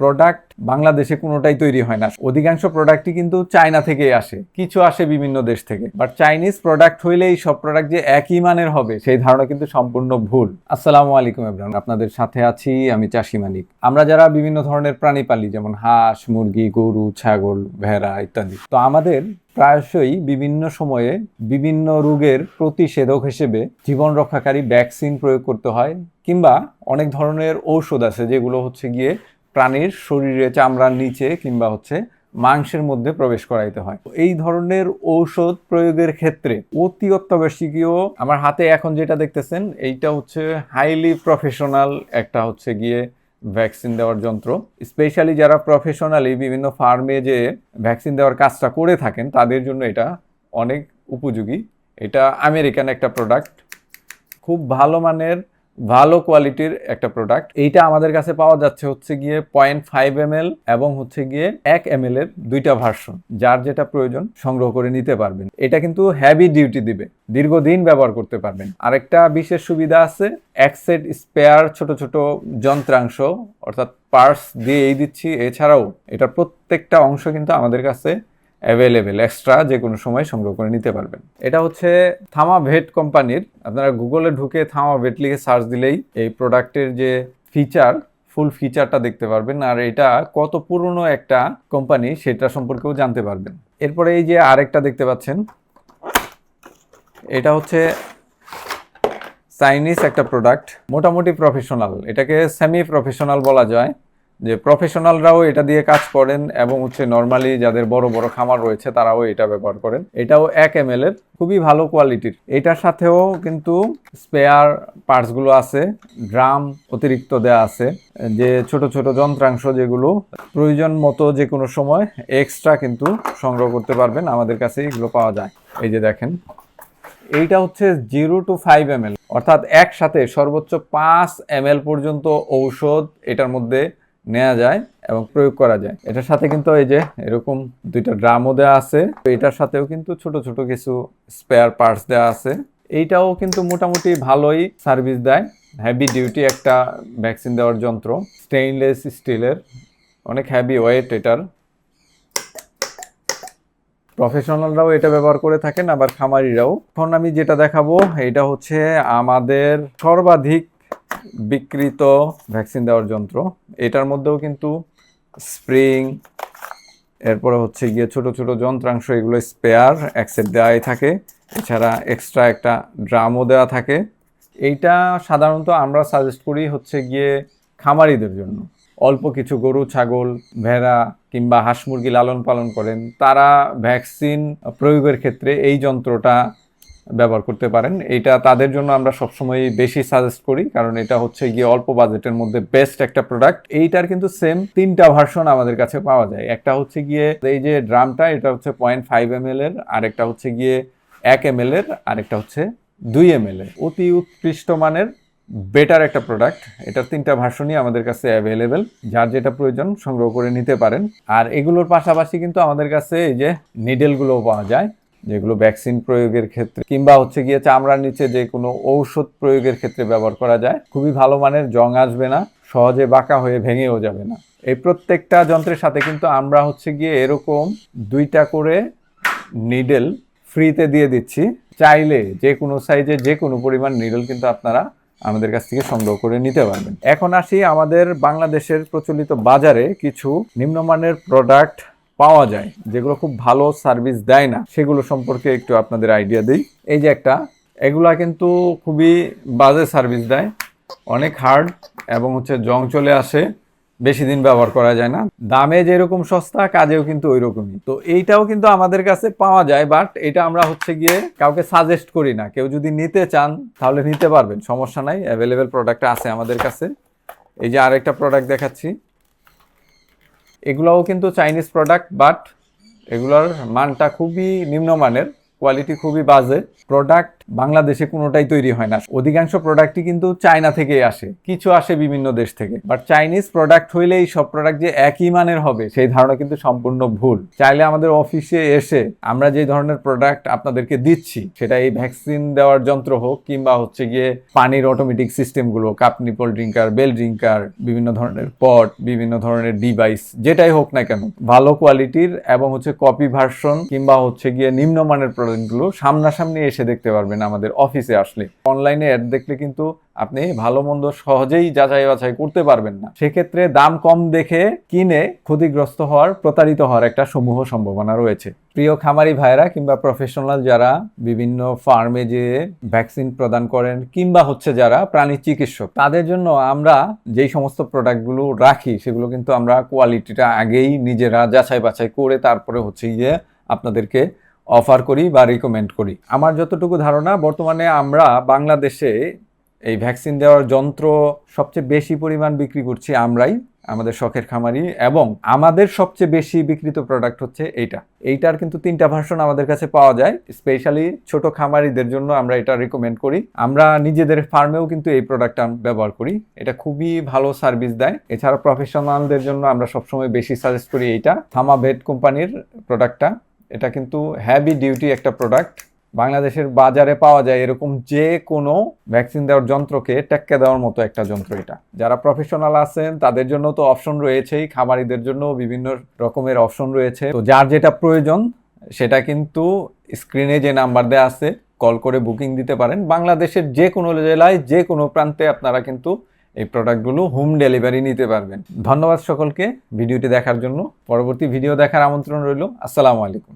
Product বাংলাদেশে কোনোটাই তৈরি হয় না। অধিকাংশ প্রোডাক্টই কিন্তু চায়না থেকেই আসে। কিছু আসে বিভিন্ন দেশ থেকে। বাট চাইনিজ প্রোডাক্ট হইলে এই সব প্রোডাক্ট যে একই মানের হবে, সেই ধারণা কিন্তু সম্পূর্ণ ভুল। আসসালামু আলাইকুম এব্রাহিম আপনাদের সাথে আছি আমি চাষি মানিক। আমরা যারা বিভিন্ন ধরনের প্রাণী পালি যেমন হাঁস, মুরগি, গরু, ছাগল, ভেড়া ইত্যাদি, তো আমাদের প্রায়শই বিভিন্ন সময়ে বিভিন্ন রোগের প্রতিষেধক হিসেবে জীবন রক্ষাকারী ভ্যাকসিন প্রয়োগ করতে হয়, কিংবা অনেক ধরনের ঔষধ আছে যেগুলো হচ্ছে গিয়ে প্রাণীর শরীরে চামড়ার নিচে কিংবা হচ্ছে মাংসের মধ্যে প্রবেশ করাইতে হয়। এই ধরনের ঔষধ প্রয়োগের ক্ষেত্রে অতি অত্যাবশ্যকীয়। আমার হাতে এখন যেটা দেখতেছেন, এইটা হচ্ছে হাইলি প্রফেশনাল একটা হচ্ছে গিয়ে ভ্যাকসিন দেওয়ার যন্ত্র। স্পেশালি যারা প্রফেশনালি বিভিন্ন ফার্মে যে ভ্যাকসিন দেওয়ার কাজটা করে থাকেন, তাদের জন্য এটা অনেক উপযোগী। এটা আমেরিকান একটা প্রোডাক্ট খুব ভালো মানের ভালো কোয়ালিটির একটা প্রোডাক্ট এইটা আমাদের কাছে পাওয়া যাচ্ছে হচ্ছে গিয়ে পয়েন্ট ফাইভ এম এবং হচ্ছে গিয়ে এক এম এর দুইটা ভার্সন যার যেটা প্রয়োজন সংগ্রহ করে নিতে পারবেন। এটা কিন্তু হ্যাভি ডিউটি দিবে, দীর্ঘদিন ব্যবহার করতে পারবেন। আরেকটা বিশেষ সুবিধা আছে, এক সেট স্পেয়ার ছোট ছোট যন্ত্রাংশ, অর্থাৎ পার্টস দিয়েই দিচ্ছি। এছাড়াও এটার প্রত্যেকটা অংশ কিন্তু আমাদের কাছে অ্যাভেলেবেল এক্সট্রা যে কোনো সময় সংগ্রহ করে নিতে পারবেন। এটা হচ্ছে থামা ভেট কোম্পানির, আপনারা গুগলে ঢুকে থামা ভেট লিখে সার্চ দিলেই এই প্রোডাক্টের যে ফিচার ফুল ফিচারটা দেখতে পারবেন। আর এটা কত পুরনো একটা কোম্পানি সেটা সম্পর্কেও জানতে পারবেন। এরপরে এই যে আরেকটা দেখতে পাচ্ছেন, এটা হচ্ছে চাইনিজ একটা প্রোডাক্ট মোটামুটি প্রফেশনাল এটাকে সেমি প্রফেশনাল বলা যায়। যে প্রফেশনালরাও এটা দিয়ে কাজ করেন এবং হচ্ছে নর্মালি যাদের বড় বড় খামার রয়েছে তারাও এটা ব্যবহার করেন। এটাও এক এম এর, খুবই ভালো কোয়ালিটির এটার সাথেও কিন্তু স্পেয়ার পার্টসগুলো আছে ড্রাম অতিরিক্ত দেয়া আছে, যে ছোট ছোট যন্ত্রাংশ যেগুলো প্রয়োজন মতো যে কোনো সময় এক্সট্রা কিন্তু সংগ্রহ করতে পারবেন, আমাদের কাছে এগুলো পাওয়া যায়। এই যে দেখেন, এইটা হচ্ছে জিরো টু ফাইভ এম অর্থাৎ একসাথে সর্বোচ্চ পাঁচ এম পর্যন্ত ঔষধ এটার মধ্যে নেওয়া যায় এবং প্রয়োগ করা যায়। এটার সাথে কিন্তু এই যে এরকম দুইটা ড্রামও দেওয়া আছে। এটার সাথেও কিন্তু ছোট ছোট কিছু স্পেয়ার পার্টস দেওয়া আছে। এইটাও কিন্তু মোটামুটি ভালোই সার্ভিস দেয়। হ্যাভি ডিউটি একটা ভ্যাকসিন দেওয়ার যন্ত্র। স্টেইনলেস স্টিলের অনেক হ্যাভি ওয়েট এটার। প্রফেশনালরাও এটা ব্যবহার করে থাকেন, আবার খামারিরাও। এখন আমি যেটা দেখাবো, এটা হচ্ছে আমাদের সর্বাধিক বিকৃত ভ্যাকসিন দেওয়ার যন্ত্র। এটার মধ্যেও কিন্তু স্প্রিং, এরপরে হচ্ছে গিয়ে ছোট ছোট যন্ত্রাংশ, এগুলো স্পেয়ার, এক সেট দেওয়াই থাকে। এছাড়া এক্সট্রা একটা ড্রামও দেওয়া থাকে। এইটা সাধারণত আমরা সাজেস্ট করি হচ্ছে গিয়ে খামারিদের জন্য। অল্প কিছু গরু, ছাগল, ভেড়া কিংবা হাঁস মুরগি লালন পালন করেন, তারা ভ্যাকসিন প্রয়োগের ক্ষেত্রে এই যন্ত্রটা ব্যবহার করতে পারেন। এটা তাদের জন্য আমরা সবসময় বেশি সাজেস্ট করি, কারণ এটা হচ্ছে গিয়ে অল্প বাজেটের মধ্যে বেস্ট একটা প্রোডাক্ট এইটার কিন্তু সেম তিনটা ভার্সন আমাদের কাছে পাওয়া যায়। একটা হচ্ছে গিয়ে এই যে ড্রামটা এটা হচ্ছে পয়েন্ট ফাইভ এম এর আরেকটা হচ্ছে গিয়ে এক এম এর আরেকটা হচ্ছে দুই এম এল এর। অতি উৎকৃষ্ট মানের বেটার একটা প্রোডাক্ট এটার তিনটা ভার্সনই আমাদের কাছে অ্যাভেলেবেল যার যেটা প্রয়োজন সংগ্রহ করে নিতে পারেন। আর এগুলোর পাশাপাশি কিন্তু আমাদের কাছে এই যে নিডেলগুলোও পাওয়া যায়। যেগুলো ভ্যাকসিন প্রয়োগের ক্ষেত্রে কিংবা হচ্ছে গিয়ে চামড়ার নিচে যে কোনো ঔষধ প্রয়োগের ক্ষেত্রে ব্যবহার করা যায়, খুবই ভালো মানের জং আসবে না, সহজে বাঁকা হয়ে ভেঙেও যাবে না। এই প্রত্যেকটা যন্ত্রের সাথে কিন্তু আমরা হচ্ছে গিয়ে এরকম দুইটা করে নিডেল ফ্রিতে দিয়ে দিচ্ছি। চাইলে যে কোনো সাইজে যে কোনো পরিমাণ নিডল কিন্তু আপনারা আমাদের কাছ থেকে সংগ্রহ করে নিতে পারবেন। এখন আসি আমাদের বাংলাদেশের প্রচলিত বাজারে কিছু নিম্নমানের প্রোডাক্ট পাওয়া যায়, যেগুলো খুব ভালো সার্ভিস দেয় না, সেগুলো সম্পর্কে একটু আপনাদের আইডিয়া দিই। এই যে একটা, এগুলা কিন্তু খুবই বাজে সার্ভিস দেয়, অনেক হার্ড এবং হচ্ছে জং চলে আসে, বেশি দিন ব্যবহার করা যায় না। দামে যেরকম সস্তা, কাজেও কিন্তু ওই রকমই তো এইটাও কিন্তু আমাদের কাছে পাওয়া যায় বাট এটা আমরা হচ্ছে গিয়ে কাউকে সাজেস্ট করি না। কেউ যদি নিতে চান, তাহলে নিতে পারবেন, সমস্যা নাই অ্যাভেলেবেল প্রোডাক্ট আছে আমাদের কাছে। এই যে আরেকটা প্রোডাক্ট দেখাচ্ছি। এগুলোও কিন্তু চাইনিজ প্রোডাক্ট বাট এগুলোর মানটা খুবই নিম্নমানের কোয়ালিটি খুবই বাজে। প্রোডাক্ট বাংলাদেশে কোনোটাই তৈরি হয় না। অধিকাংশ প্রোডাক্টই কিন্তু চায়না থেকে আসে। কিছু আসে বিভিন্ন দেশ থেকে। বাট চাইনিজ প্রোডাক্ট হইলে এই সব প্রোডাক্ট যে একই মানের হবে, সেই ধারণা কিন্তু সম্পূর্ণ ভুল। চাইলে আমাদের অফিসে এসে আমরা যে ধরনের প্রোডাক্ট আপনাদেরকে দিচ্ছি, সেটা এই ভ্যাকসিন দেওয়ার যন্ত্র হোক কিংবা হচ্ছে গিয়ে পানির অটোমেটিক সিস্টেমগুলো cup nipple drinker bell drinker বিভিন্ন ধরনের পট বিভিন্ন ধরনের ডিভাইস যেটাই হোক না কেন, ভালো কোয়ালিটির এবং হচ্ছে কপি ভার্সন কিংবা হচ্ছে গিয়ে নিম্নমানের প্রোডাক্টগুলো সামনাসামনি এসে দেখতে পারবেন। আমাদের অফিসে আসলে। অনলাইনে অ্যাড দেখলে কিন্তু আপনি ভালো মন্দ সহজেই যাচাই বাছাই করতে পারবেন না। সেক্ষেত্রে দাম কম দেখে কিনে ক্ষতিগ্রস্ত হওয়ার, প্রতারিত হওয়ার একটা সমূহ সম্ভাবনা রয়েছে। প্রিয় খামারি ভাইরা কিংবা প্রফেশনাল যারা বিভিন্ন ফার্মে যে ভ্যাকসিন প্রদান করেন কিংবা হচ্ছে যারা প্রাণী চিকিৎসক, তাদের জন্য আমরা যেই সমস্ত প্রোডাক্টগুলো রাখি, সেগুলো কিন্তু আমরা কোয়ালিটিটা আগেই নিজেরা যাচাই বাছাই করে তারপরে হচ্ছে গিয়ে আপনাদেরকে অফার করি বা রিকমেন্ড করি। আমার যতটুকু ধারণা, বর্তমানে আমরা বাংলাদেশে এই ভ্যাকসিন দেওয়ার যন্ত্র সবচেয়ে বেশি পরিমাণ বিক্রি করছি আমরাই, আমাদের শখের খামারি, এবং আমাদের সবচেয়ে বেশি বিক্রিত প্রোডাক্ট হচ্ছে এইটা। এইটার কিন্তু তিনটা ভার্সন আমাদের কাছে পাওয়া যায়। স্পেশালি ছোট খামারিদের জন্য আমরা এটা রিকমেন্ড করি। আমরা নিজেদের ফার্মেও কিন্তু এই প্রোডাক্টটা ব্যবহার করি। এটা খুবই ভালো সার্ভিস দেয়। এছাড়া প্রফেশনালদের জন্য আমরা সবসময় বেশি সাজেস্ট করি এইটা। থামা ভেট কোম্পানির প্রোডাক্টটা এটা কিন্তু হ্যাভি ডিউটি একটা প্রোডাক্ট বাংলাদেশের বাজারে পাওয়া যায় এরকম যে কোনো ভ্যাকসিন দেওয়ার যন্ত্রকে টেক্কে দেওয়ার মতো একটা যন্ত্র এটা। যারা প্রফেশনাল আছেন, তাদের জন্য তো অপশন রয়েছেই। খামারিদের জন্য বিভিন্ন রকমের অপশন রয়েছে। তো যার যেটা প্রয়োজন, সেটা কিন্তু স্ক্রিনে যে নাম্বার দেওয়া আছে কল করে বুকিং দিতে পারেন। বাংলাদেশের যে কোনো জেলায়, যে কোনো প্রান্তে আপনারা কিন্তু এই প্রোডাক্টগুলো হোম ডেলিভারি নিতে পারবেন। ধন্যবাদ সকলকে ভিডিওটি দেখার জন্য। পরবর্তী ভিডিও দেখার আমন্ত্রণ রইল। আসসালামু আলাইকুম।